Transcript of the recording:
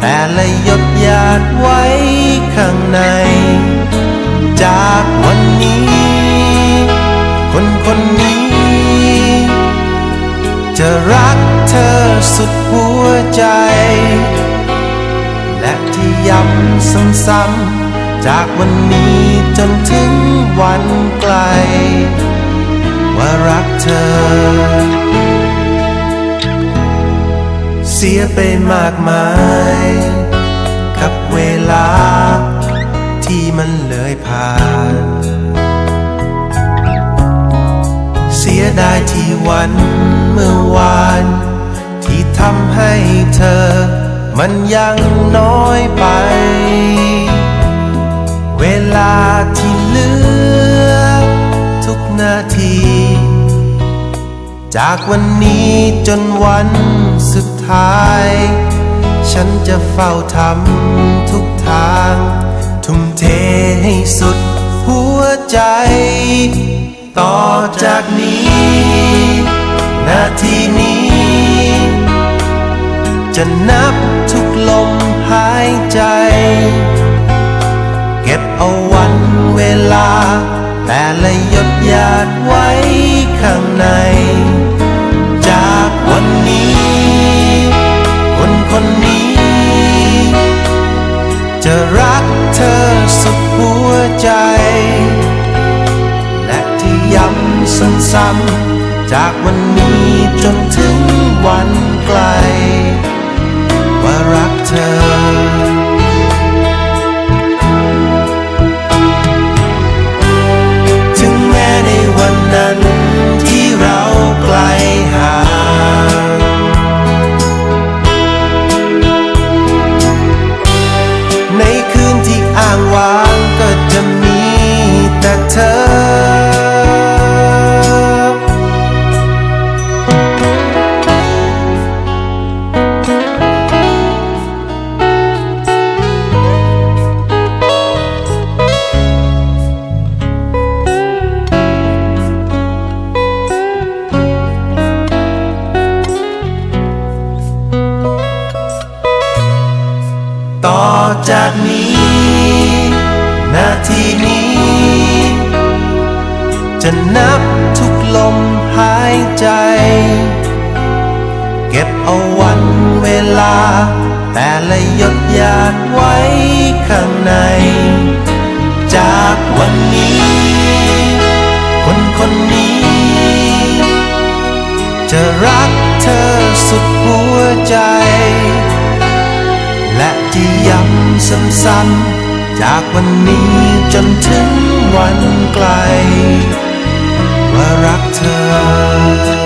แต่ละหยดหยาดไว้ข้างใน จากวันนี้ คนคนนี้ จะรักเธอสุดหัวใจ และที่ย้ำซ้ำๆจากวันนี้จนถึงวันไกล ว่ารักเธอ เสียไปมากมาย กับเวลา ที่มันเลยผ่าน เสียดายที่วันเมื่อวาน ที่ทำให้เธอ มันยังน้อยไป เวลาที่เหลือ ทุกนาที จากวันนี้จนวัน ท้าย ฉันจะเฝ้าทำทุกทาง ทุ่มเทให้สุดหัวใจ ต่อจากนี้ นาทีนี้ จะนับ เธอสุดหัวใจ และที่ย้ำซ้ำๆจากวันนี้จนถึง จะนับทุกลมหายใจ เก็บเอาวันเวลา แต่ละหยดหยาดไว้ข้างใน จากวันนี้ คนคนนี้ จะรักเธอสุดหัวใจ และที่ย้ำซ้ำๆจากวันนี้จนถึงวันไกล ว่ารักเธอ